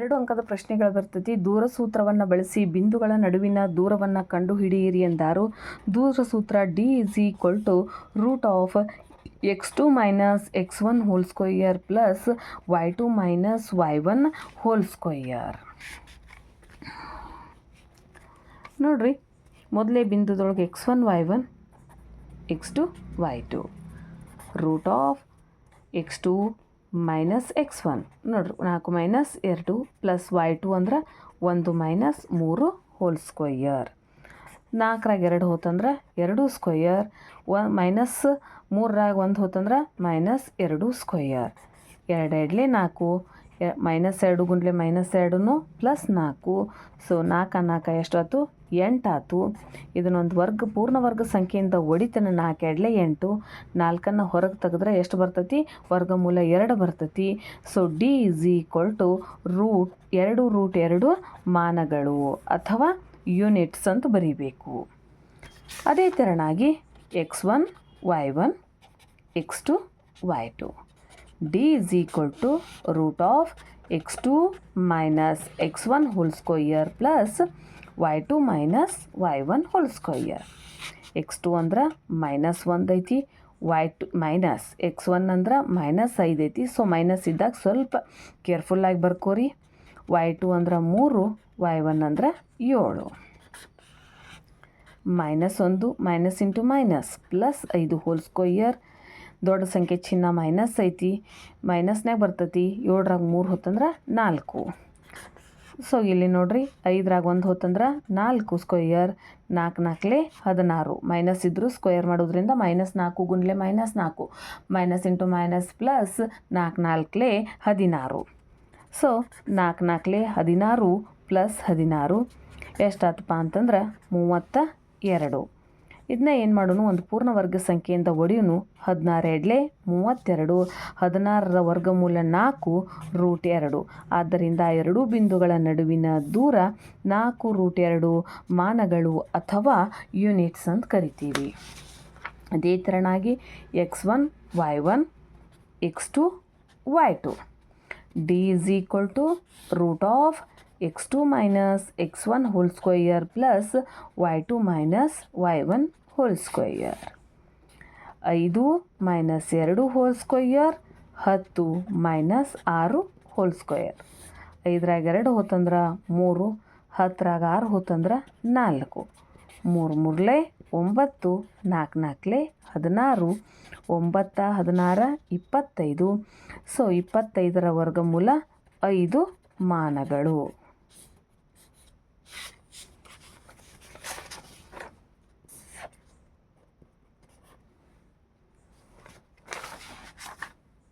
ಎರಡು ಅಂಕದ ಪ್ರಶ್ನೆಗಳು ಬರ್ತೈತಿ ದೂರ ಸೂತ್ರವನ್ನು ಬಳಸಿ ಬಿಂದುಗಳ ನಡುವಿನ ದೂರವನ್ನು ಕಂಡುಹಿಡಿಯಿರಿ ಎಂದಾರು. ದೂರ ಸೂತ್ರ d is equal to root of x two minus x one whole square plus y two minus y one whole square ನೋಡ್ರಿ, ಮೊದಲೇ ಬಿಂದುದೊಳಗೆ x one y one x two y two root of x two minus x one ನೋಡ್ರಿ, ನಾಲ್ಕು minus ಎರಡು plus Y to ಅಂದ್ರೆ ಒಂದು minus ಮೂರು whole square ನಾಲ್ಕರಾಗ ಎರಡು ಹೋತಂದ್ರೆ ಎರಡು ಸ್ಕ್ವಯರ್ ಒ ಮೈನಸ್ ಮೂರರಾಗ ಒಂದು ಹೋತಂದ್ರೆ ಮೈನಸ್ ಎರಡು ಸ್ಕ್ವಯರ್ ಎರಡು ಎರಡಲೇ ನಾಲ್ಕು. ಮೈನಸ್ ಎರಡು ಗುಂಡ್ಲೆ ಮೈನಸ್ ಎರಡೂ ಪ್ಲಸ್ ನಾಲ್ಕು. ಸೊ ನಾಲ್ಕು ನಾಲ್ಕು ಎಷ್ಟಾಯ್ತು ಎಂಟಾತು ಇದನ್ನೊಂದು ವರ್ಗ, ಪೂರ್ಣ ವರ್ಗ ಸಂಖ್ಯೆಯಿಂದ ಒಡಿತನ ನಾಲ್ಕು ಎಡಲೆ ಎಂಟು. ನಾಲ್ಕನ್ನು ಹೊರಗೆ ತೆಗೆದ್ರೆ ಎಷ್ಟು ಬರ್ತೈತಿ? ವರ್ಗಮೂಲ ಎರಡು ಬರ್ತೈತಿ. So d is equal to root ಎರಡು ರೂಟ್ ಎರಡು ಮಾನಗಳು ಅಥವಾ ಯೂನಿಟ್ಸ್ ಅಂತ ಬರೀಬೇಕು. ಅದೇ ತೆರನಾಗಿ x one y one x two y two d is equal to root of x two minus x one whole square plus y two minus y one whole square x two ಅಂದ್ರೆ minus ಒಂದು ಐತಿ y two minus x one ಅಂದ್ರೆ minus ಐದು ಐತಿ so minus ಇದ್ದಾಗ ಸ್ವಲ್ಪ ಕೇರ್ಫುಲ್ಲಾಗಿ ಬರ್ಕೋರಿ. Y to ಅಂದ್ರೆ ಮೂರು ವೈ ಒನ್ ಅಂದ್ರೆ ಏಳು. ಮೈನಸ್ ಒಂದು ಮೈನಸ್ ಇಂಟು ಮೈನಸ್ ಪ್ಲಸ್ ಐದು ಹೋಲ್ ಸ್ಕ್ವಯರ್ ದೊಡ್ಡ ಸಂಖ್ಯೆ ಚಿನ್ನ ಮೈನಸ್ ಐತಿ. ಮೈನಸ್ನಾಗ ಬರ್ತೈತಿ. ಏಳರಾಗ ಮೂರು ಹೊತ್ತಂದ್ರೆ ನಾಲ್ಕು. ಸೊ ಇಲ್ಲಿ ನೋಡ್ರಿ, ಐದರಾಗ ಒಂದು ಹೊತ್ತಂದ್ರೆ ನಾಲ್ಕು ಸ್ಕ್ವಯರ್ ನಾಲ್ಕು ನಾಲ್ಕಲೆ ಹದಿನಾರು. ಮೈನಸ್ ಇದ್ದರೂ ಸ್ಕ್ವಯರ್ ಮಾಡೋದ್ರಿಂದ ಮೈನಸ್ ನಾಲ್ಕು ಗುಂಡ್ಲೆ ಮೈನಸ್ ನಾಲ್ಕು. ಮೈನಸ್ ಇಂಟು ಮೈನಸ್ ಪ್ಲಸ್ ನಾಲ್ಕು ನಾಲ್ಕಲೆ ಹದಿನಾರು. ಸೊ ನಾಲ್ಕು ನಾಲ್ಕಲೆ ಹದಿನಾರು ಪ್ಲಸ್ ಹದಿನಾರು. ಎಷ್ಟಾತಪ್ಪ ಅಂತಂದ್ರೆ ಮೂವತ್ತ ಎರಡು. ಇದನ್ನ ಏನು ಮಾಡೋನು? ಒಂದು ಪೂರ್ಣ ವರ್ಗ ಸಂಖ್ಯೆಯಿಂದ ಒಡೆಯೋನು. ಹದಿನಾರು ಎಡ್ಲೆ ಮೂವತ್ತೆರಡು, ಹದಿನಾರರ ವರ್ಗಮೂಲ ನಾಲ್ಕು, ರೂಟ್ ಎರಡು. ಆದ್ದರಿಂದ ಎರಡೂ ಬಿಂದುಗಳ ನಡುವಿನ ದೂರ ನಾಲ್ಕು, ರೂಟ್ ಎರಡು ಮಾನಗಳು ಅಥವಾ ಯೂನಿಟ್ಸ್ ಅಂತ ಕರಿತೀವಿ. ಅದೇ ಥರನಾಗಿ x one, y one, x two, y two. D is equal to root of x two minus x one whole square plus y two minus y one whole square ಐದು minus ಎರಡು whole square ಹತ್ತು minus ಆರು whole square ಐದರಾಗ ಎರಡು ಹೋತಂದ್ರೆ ಮೂರು ಹತ್ತರಾಗ ಆರು ಹೋತಂದ್ರೆ ನಾಲ್ಕು. ಮೂರು ಮೂರಲೆ ಒಂಬತ್ತು ನಾಲ್ಕು ನಾಲ್ಕಲೆ ಹದಿನಾರು, ಒಂಬತ್ತ ಹದಿನಾರ ಇಪ್ಪತ್ತೈದು. ಸೊ ಇಪ್ಪತ್ತೈದರ ವರ್ಗಮೂಲ ಐದು ಮಾನಗಳು.